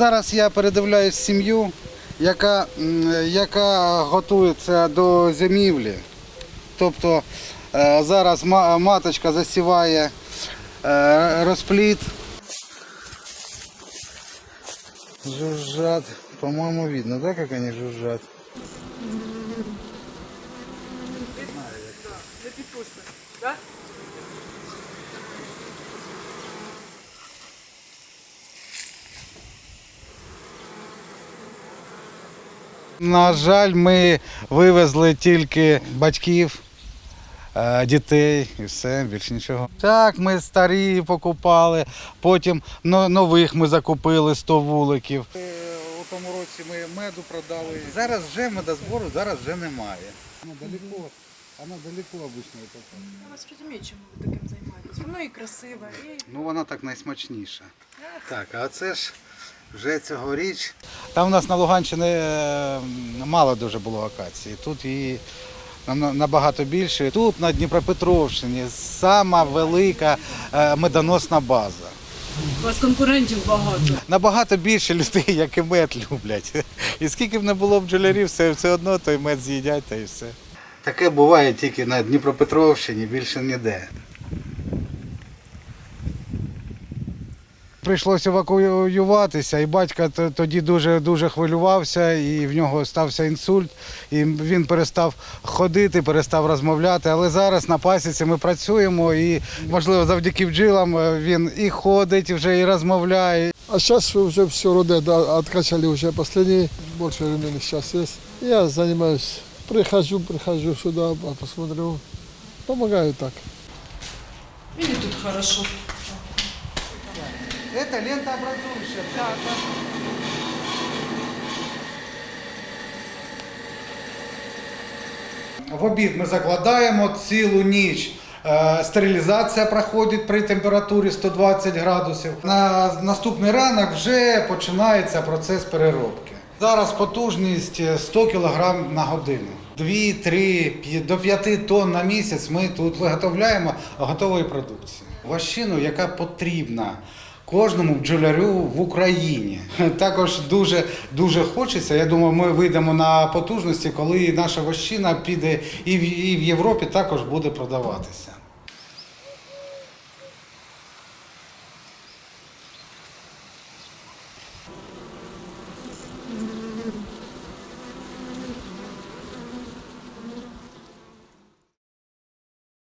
Зараз я передивляюсь сім'ю, яка, яка готується до зимівлі. Тобто е, зараз маточка засіває е, розплід. Жужжат. По-моему, видно, да, как они жужжат? Не підпустимо, так? На жаль, ми вивезли тільки батьків, е, дітей і все, більше нічого. Так, ми старі покупали, потім нових ми закупили 100 вуликів. У тому році ми меду продали. Зараз вже медозбору, зараз вже немає. Воно далеко, воно далеко обично. Я вас розумію, чому ви таким займаєтесь. Воно і красиве, і Ну вона так найсмачніша. Так, а це ж вже цьогоріч. Там у нас на Луганщині е, мало дуже було акації. Тут її набагато більше. Тут на Дніпропетровщині сама велика е, медоносна база. У вас конкурентів багато. Набагато більше людей, як і мед люблять. І скільки б не було бджолярів, все, все одно той мед з'їдять та і все. Таке буває тільки на Дніпропетровщині, більше ніде. Прийшлося евакуюватися, і батько тоді дуже дуже хвилювався, і в нього стався інсульт. І він перестав ходити, перестав розмовляти. Але зараз на пасіці ми працюємо, і можливо завдяки бджілам е, він і ходить, вже і розмовляє. А сейчас уже все роды да, откачали уже последние, больше времени сейчас есть. Я занимаюсь, прихожу, прихожу сюда, а посмотрю, помогаю так. Мені тут хорошо. Это лентообразующая. В обід ми закладаємо цілу ніч. Е, Стерилізація проходить при температурі 120 градусів. На наступний ранок вже починається процес переробки. Зараз потужність 100 кг на годину. 2-3 до 5 тонн на місяць ми тут виготовляємо готової продукції. Ващину, яка потрібна кожному бджолярю в Україні. Також дуже дуже хочеться. Я думаю, ми вийдемо на потужності, коли наша вощина піде і в, Європі також буде продаватися.